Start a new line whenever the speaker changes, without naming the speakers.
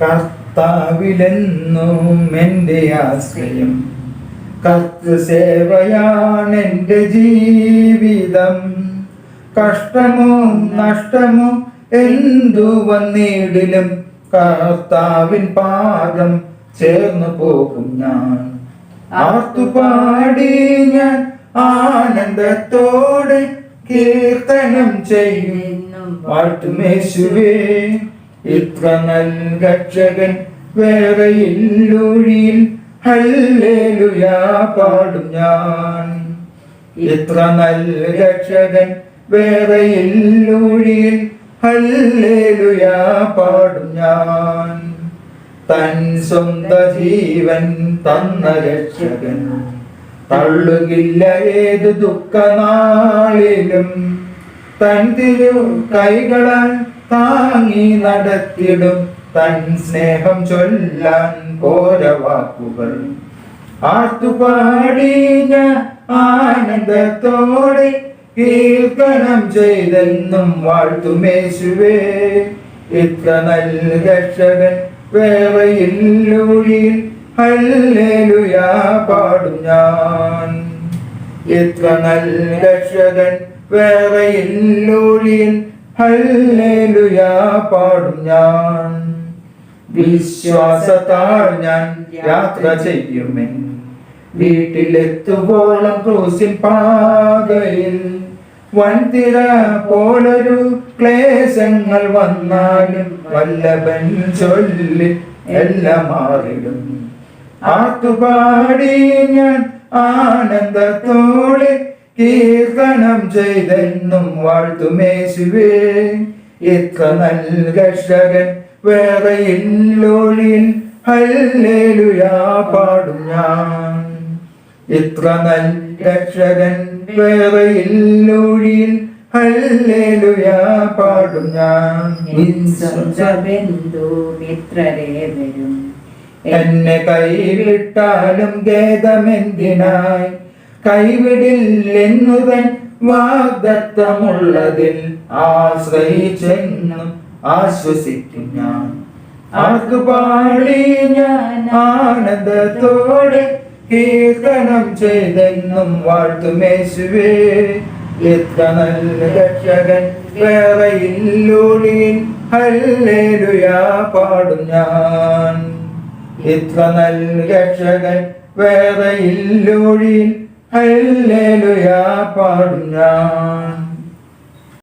കർത്താവിലെന്നും എന്റെ ആശ്രയം. കർത്തൃസേവയാണ് എന്റെ ജീവിതം. കഷ്ടമോ നഷ്ടമോ എന്തു വന്നിടിലും കർത്താവിൻ പാദം ചേർന്നു പോകും ഞാൻ. ആർത്തുപാടി ഞാൻ ആനന്ദത്തോടെ കീർത്തനം ചെയ്യുന്നു. വാഴ്ത്തുമേശുവേ ഇത്ര നൽകക്ഷകൻ വേറെ ഇല്ലൊഴിയിൽ ഹല്ലേലുയാ പാടും ഞാൻ. ഇത്ര നൽകക്ഷകൻ വേറെ ഇല്ലൊഴിയിൽ ഹല്ലേലുയാ പാടും ഞാൻ. തൻ സ്വന്ത ജീവൻ തന്ന രക്ഷകൻ. തള്ളുകില്ല ഏത് ദുഃഖനാളിലും. തൻ തിരു കൈകളാൽ താങ്ങി നടത്തിടും. തൻ സ്നേഹം ചൊല്ലാൻ പോര വാക്കുകൾ. ആർത്തുപാടി ആനന്ദത്തോടെ കീർത്തനം ചെയ്തെന്നും വാഴ്ത്തുമേശുവേ ഇത്ര നല്ല രക്ഷകൻ വേറെ ഇല്ലൊഴിയിൽ ഹല്ലേലുയാ പാടും ഞാൻ. ഇത്ര നല്ല രക്ഷകൻ വേറെ ഇല്ലൊഴിയിൽ ഹല്ലേലുയാ പാടും ഞാൻ. വിശ്വാസത്താൽ ഞാൻ യാത്ര ചെയ്യുമേ വീട്ടിലെത്തുവോളം ക്രൂസിൻ പാതയിൽ. വൻതിര പോലൊരു ക്ലേശങ്ങൾ വന്നാലും വല്ലഭൻ ചൊല്ലി എല്ലാം മാറിടും. ആത്തുപാടി ഞാൻ ആനന്ദത്തോടെ കീർത്തനം ചെയ്തെന്നും വാഴ്ത്തുമേശുവേ ഇത്ര നൽകർഷകൻ വേറെയിൽ വേറെ ഇല്ലൊഴിയിൽ ഹല്ലേലുയാ പാടും ഞാൻ. ഇത്ര നൽകർഷകൻ വേറെ ഇല്ലൊഴിയിൽ ഹല്ലേലുയാ പാടും ഞാൻ.
മിത്രരേ വരും.
എന്നെ കൈവിട്ടാലും ഖേദമെന്തിനായി? കൈവിടില്ലെന്നുതൻ വാഗ്ദത്തമുള്ളതിൽ ആശ്രയിച്ചെന്നും ആശ്വസിക്കും ഞാൻ. ആർക്ക് പാടി ഞാൻ ആനന്ദത്തോടെ കീർത്തനം ചെയ്തെന്നും വാഴ്ത്തുമേശുവേ എത്ര നല്ല രക്ഷകൻ വേറെ ഇല്ലൂടിയിൽ ഹല്ലേലുയാ പാടും ഞാൻ. എത്ര നല്ല രക്ഷകൻ വേറെ ഇല്ലൊഴിയിൽ ഹല്ലേലുയാ പാടും ഞാൻ